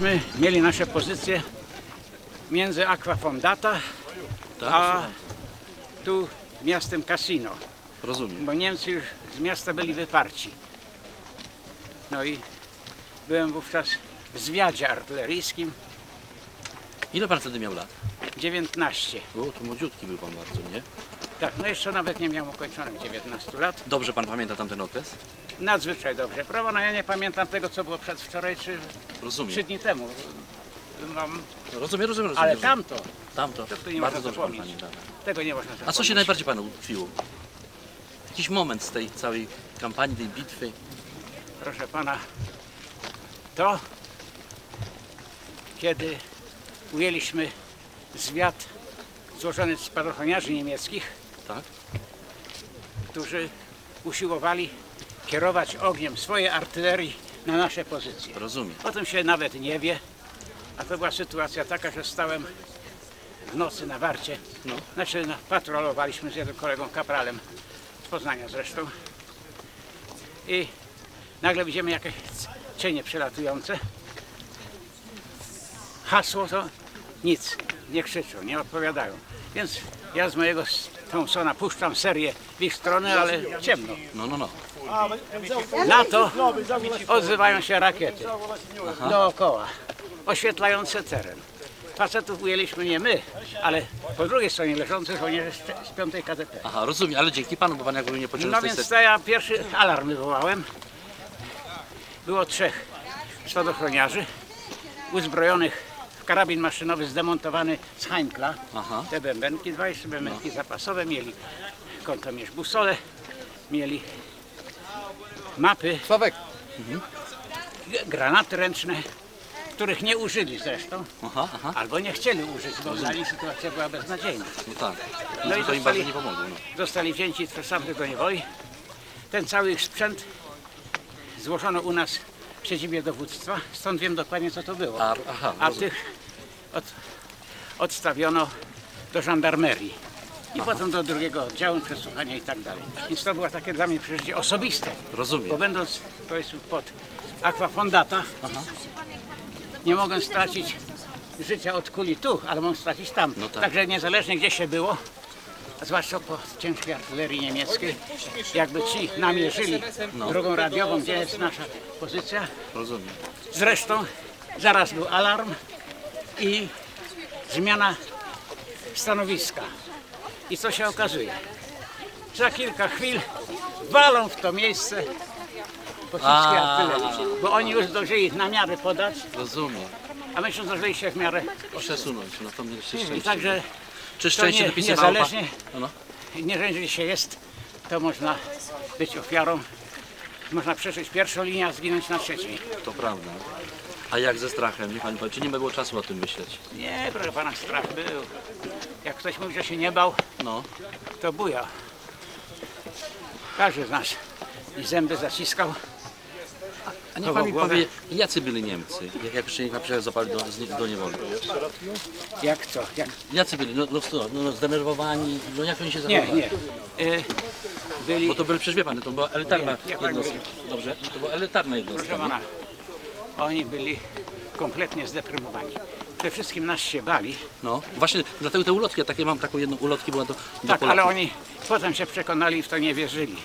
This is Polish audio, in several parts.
Myśmy mieli nasze pozycje między Aquafondata Tak? a tu miastem Casino, Rozumiem. bo Niemcy już z miasta byli wyparci. No i byłem wówczas w zwiadzie artyleryjskim, Ile pan wtedy miał lat? 19. O, to młodziutki był pan bardzo, nie? Tak, no jeszcze nawet nie miałem ukończonych 19 lat. Dobrze pan pamięta tamten okres? Nadzwyczaj dobrze. Prawo, no ja nie pamiętam tego, co było przedwczoraj czy trzy Rozumiem. dni temu. Mam, Rozumiem, rozumiem, rozumiem. ale tamto, Tamto. to tu nie Bardzo można dobrze pan zapomnieć. pamięta. tego nie można A co zapomnieć. się najbardziej panu utkwiło? Jakiś moment z tej całej kampanii, tej bitwy? proszę pana, to kiedy ujęliśmy zwiat złożony z spadochroniarzy niemieckich, Tak? którzy usiłowali kierować ogniem swojej artylerii na nasze pozycje. Rozumiem. O tym się nawet nie wie, a to była sytuacja taka, że stałem w nocy na warcie, No. znaczy no, patrolowaliśmy z jednym kolegą kapralem z Poznania zresztą i nagle widzimy jakieś cienie przelatujące. Hasło to nic, nie krzyczą, nie odpowiadają. Więc ja z mojego Thompsona puszczam serię w ich stronę, ale ciemno. No, no, no. Na to odzywają się rakiety dookoła, oświetlające teren. Facetów ujęliśmy nie my, ale po drugiej stronie leżący żołnierze z- z 5 KDP. Aha, rozumiem, ale dzięki panu, bo pan jakby nie pociągnął No tej więc to ja pierwszy alarm wywołałem. Było trzech spadochroniarzy uzbrojonych w karabin maszynowy zdemontowany z Heinkla. Aha. Te bębenki, dwa jeszcze bębenki zapasowe, mieli kontomierz busole, mieli mapy, Sławek, g- granaty ręczne, których nie użyli zresztą, Aha, aha. albo nie chcieli użyć, bo nich sytuacja była beznadziejna. No tak. No i to im bardzo nie pomogło. No. Zostali wzięci sami do niewoli. Ten cały ich sprzęt złożono u nas w siedzibie dowództwa, stąd wiem dokładnie co to było. A, aha, A rozumiem. tych od, odstawiono do żandarmerii. I potem do drugiego oddziału, przesłuchania i tak dalej. Więc to było takie dla mnie przeżycie osobiste. Rozumiem. Bo będąc powiedzmy pod Aquafondata, nie mogę stracić życia od kuli tu, ale mogę stracić tam. No tak. Także niezależnie gdzie się było, zwłaszcza po ciężkiej artylerii niemieckiej, jakby ci namierzyli No. drogą radiową, gdzie jest nasza pozycja. Rozumiem. Zresztą zaraz był alarm i zmiana stanowiska. I co się okazuje? Za kilka chwil walą w to miejsce pociski A. artylerii, bo oni już zdążyli namiary podać, Rozumiem. a myśmy zdążyli się w miarę Przesunąć, no to mieliście I szczęście. także Czy szczęście nie- dopisywało pan? niezależnie- No, no. nie jeżeli się jest, to można być ofiarą. Można przeżyć pierwszą linię, a zginąć na trzeciej. To prawda. A jak ze strachem? Niech pan powie, czy nie było czasu o tym myśleć? Nie, proszę pana, strach był. Ktoś mówi, że się nie bał, No. to buja. Każdy z nas i zęby zaciskał. A niech Chował pan mi głowę. powie, jacy byli Niemcy, jak, jak przyjechali przykład zapali do, z- do niewoli? Jak co? Jak... Jacy byli? No, no, no, no zdenerwowani, no jak oni się Nie, zachowali? nie. Y, byli, Bo to były, przecież wie pan, to była elitarna Nie, nie, pan jednostka. Dobrze, to była elitarna proszę jednostka. pana, oni byli kompletnie zdeprymowani. Przede wszystkim nas się bali. No, właśnie dlatego te ulotki, ja takie mam taką jedną ulotkę, była do, do Tak, Polaków. ale oni potem się przekonali i w to nie wierzyli.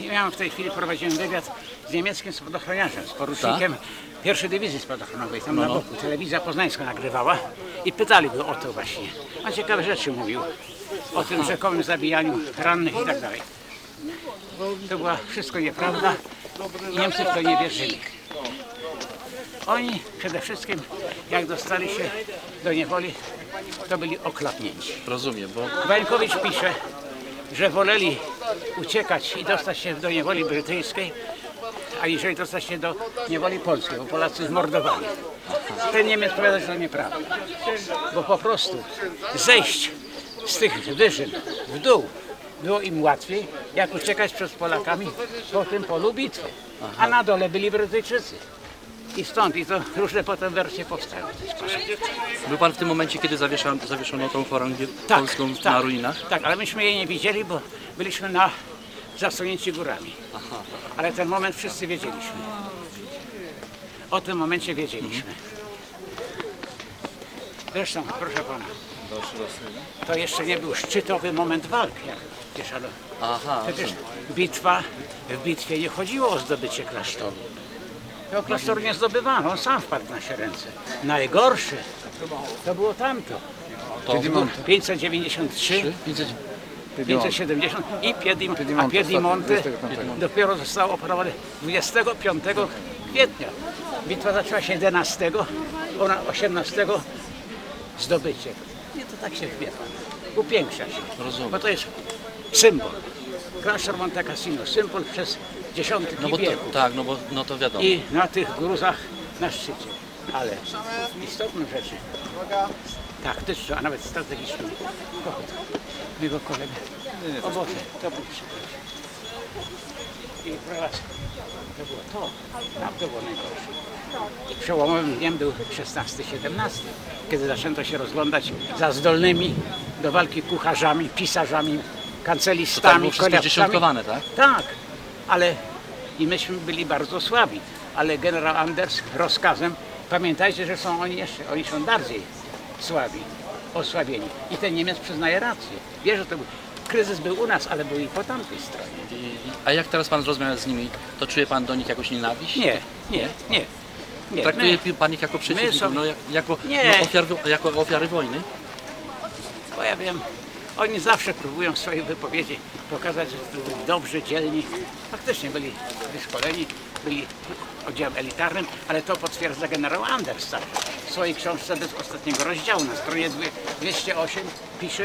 I miałem w tej chwili, prowadziłem wywiad z niemieckim spadochroniarzem, z porucznikiem pierwszej dywizji spadochronowej, tam na boku. Telewizja poznańska nagrywała i pytali go o to właśnie. On ciekawe rzeczy mówił o tym rzekomym zabijaniu rannych i tak dalej. To była wszystko nieprawda i Niemcy w to nie wierzyli. Oni przede wszystkim, jak dostali się do niewoli, to byli oklapnięci. Rozumiem, bo Wańkowicz pisze, że woleli uciekać i dostać się do niewoli brytyjskiej, a jeżeli dostać się do niewoli polskiej, bo Polacy zmordowali. Ten Niemiec powiada, że to nieprawda. Bo po prostu zejść z tych wyżyn w dół było im łatwiej, jak uciekać przed Polakami po tym polu bitwy. A na dole byli Brytyjczycy. I stąd, i to różne potem wersje sposób. był pan w tym momencie, kiedy zawieszono, zawieszono tą chorągiew polską na ruinach? Tak, ale myśmy jej nie widzieli, bo byliśmy na zasłonięci górami. Ale ten moment wszyscy wiedzieliśmy. O tym momencie wiedzieliśmy. Zresztą, proszę pana, to jeszcze nie był szczytowy moment walki, jak. Aha, Przecież bitwa, w bitwie nie chodziło o zdobycie klasztoru. To klasztoru nie zdobywano, on sam wpadł w nasze ręce. Najgorszy to było tamto. to To było 593, 500 570 i Piedim, a Piedimonte Piedimonte ostatni, 25. dopiero zostało oprawowane 25 kwietnia. Bitwa zaczęła się 11, ona 18 zdobycie. Nie to tak się wie pan. Upiększa się. Rozumiem. Bo to jest symbol. Klasztor Monte Cassino, symbol przez dziesiątki No bo to, tak, no bo no to wiadomo. I na tych gruzach na szczycie. Ale istotną rzeczy, taktyczną, a nawet strategiczną, pochód mojego kolegę, owoce, to był przykład. I prowadzę. To było to, tam to było najgorsze. I przełomowym dniem był 16-17, kiedy zaczęto się rozglądać za zdolnymi do walki kucharzami, pisarzami, to tak kancelistami, było wszystko dziesiątkowane, tak? Tak, ale i myśmy byli bardzo słabi. Ale generał Anders rozkazem, pamiętajcie, że są oni jeszcze, oni są bardziej słabi, osłabieni. I ten Niemiec przyznaje rację. Wie, że to był, kryzys był u nas, ale był i po tamtej stronie. A jak teraz pan rozmawia z nimi, to czuje pan do nich jakąś nienawiść? Nie, nie, nie. nie. Traktuje My, pan ich jako przeciwników, są- no, jak, jako, Nie. no, ofiar, jako ofiary wojny? bo ja wiem, oni zawsze próbują w swojej wypowiedzi pokazać, że byli dobrzy, dzielni. Faktycznie byli wyszkoleni, byli oddziałem elitarnym, ale to potwierdza generał Anders. W swojej książce bez ostatniego rozdziału na stronie dwie- 208 pisze,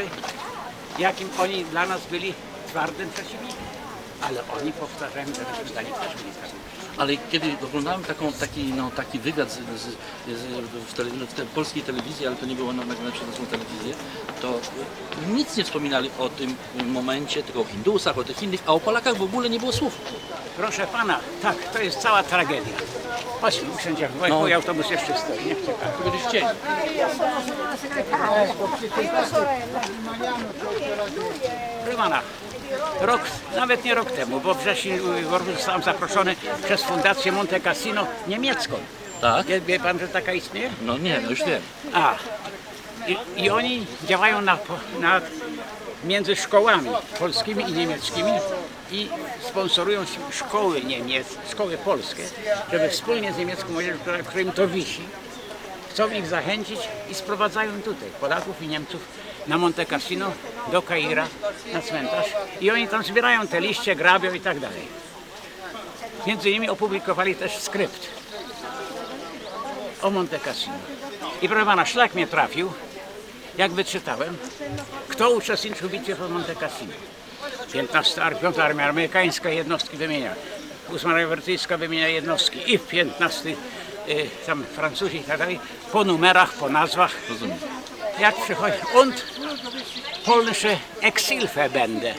jakim oni dla nas byli twardym przeciwnikiem. Ale oni powtarzają, że nich też byli twardym Ale kiedy oglądałem taką, taki, no, taki wywiad z, z, z, w, tele, w te, polskiej telewizji, ale to nie było na- nagrane przez naszą telewizję, to nic nie wspominali o tym momencie, tylko o Hindusach, o tych innych, a o Polakach w ogóle nie było słów. Proszę pana, tak, to jest cała tragedia. Usiądziemy, bo No. mój autobus jeszcze stoi, nie. Tu byli chcieli. Proszę pana, rok, nawet nie rok temu, bo wcześniej zostałem zaproszony przez Fundację Monte Cassino niemiecką. Tak? Wie, wie pan, że taka istnieje? No nie, no już wiem. A, i, i oni działają na, na, między szkołami polskimi i niemieckimi i sponsorują szkoły niemieckie, szkoły polskie, żeby wspólnie z niemiecką młodzieżą, którym to wisi, chcą ich zachęcić i sprowadzają tutaj Polaków i Niemców na Monte Cassino, do Kaira, na cmentarz i oni tam zbierają te liście, grabią i tak dalej. Między innymi opublikowali też skrypt o Monte Cassino. I proszę pana, szlak mnie trafił, jak wyczytałem, kto uczestniczył w bitwie pod Monte Cassino. 15 ar- 5 Armia Amerykańska jednostki wymienia, 8 Armia Brytyjska wymienia jednostki i 15 y, tam Francuzi i tak dalej, po numerach, po nazwach. Rozumiem. Jak przychodzi und polsche Exilverbände.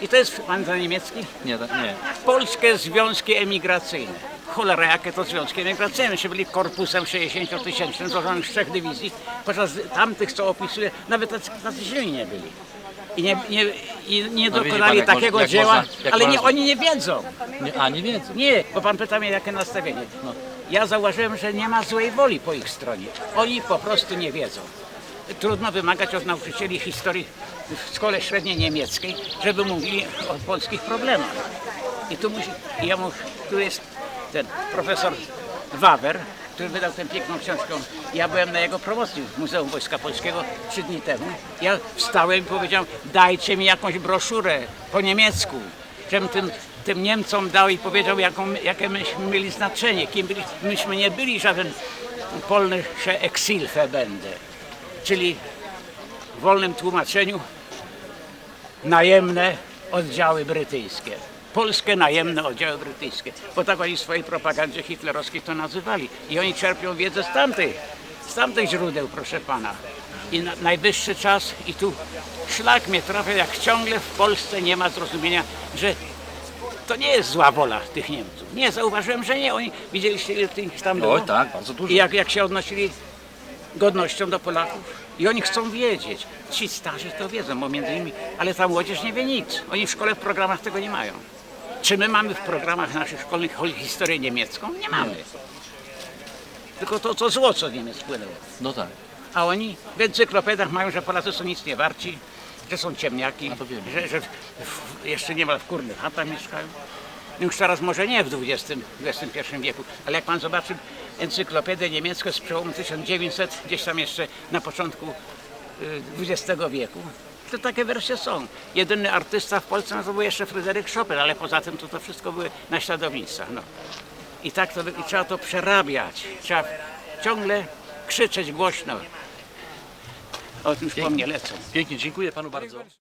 I to jest pan za niemiecki? Nie, tak, nie. Polskie Związki Emigracyjne. Cholera, jakie to związki emigracyjne. Myśmy byli korpusem 60-tysięcznym złożonym z trzech dywizji, podczas tamtych, co opisuję, nawet tacy, tacy źli nie byli. I nie, nie, i nie No widzi dokonali pan, jak takiego moż- jak dzieła, można- jak ale nie, można- oni nie wiedzą. nie. A, nie wiedzą. Nie, bo pan pyta mnie, jakie nastawienie. No, ja zauważyłem, że nie ma złej woli po ich stronie. Oni po prostu nie wiedzą. Trudno wymagać od nauczycieli historii w szkole średniej niemieckiej, żeby mówili o polskich problemach. I tu musi, ja mu, tu jest ten profesor Wawer, który wydał tę piękną książkę. Ja byłem na jego promocji w Muzeum Wojska Polskiego trzy dni temu. Ja wstałem i powiedziałem, dajcie mi jakąś broszurę po niemiecku, żebym tym, tym Niemcom dał i powiedział, jaką, jakie myśmy mieli znaczenie, kim byli. Myśmy nie byli żaden polnische Exilverbände, czyli w wolnym tłumaczeniu najemne oddziały brytyjskie. Polskie najemne oddziały brytyjskie. Bo tak oni w swojej propagandzie hitlerowskiej to nazywali. I oni czerpią wiedzę z tamtych, z tamtych źródeł, proszę pana. I na, najwyższy czas, i tu szlak mnie trafia, jak ciągle w Polsce nie ma zrozumienia, że to nie jest zła wola tych Niemców. Nie, zauważyłem, że nie. Oni widzieliście, ile tych tam było? Oj, tak, bardzo dużo. I jak, jak się odnosili godnością do Polaków. I oni chcą wiedzieć. Ci starzy to wiedzą, bo między innymi, ale ta młodzież nie wie nic. Oni w szkole w programach tego nie mają. Czy my mamy w programach naszych szkolnych historię niemiecką? Nie mamy. tylko to, to zło, co z Niemiec płynęło. No tak. A oni w encyklopediach mają, że Polacy są nic nie warci, że są ciemniaki, że, że w, jeszcze niemal w kurnych chatach mieszkają. Już teraz może nie w XX, XXI wieku, ale jak pan zobaczy encyklopedię niemiecką z przełomu 1900, gdzieś tam jeszcze na początku y, XX wieku, to takie wersje są. Jedyny artysta w Polsce no to był jeszcze Fryderyk Chopin, ale poza tym to, to wszystko były naśladownictwa. No. I tak to, i trzeba to przerabiać. Trzeba ciągle krzyczeć głośno. O tym już po mnie lecą. Pięknie, dziękuję panu bardzo.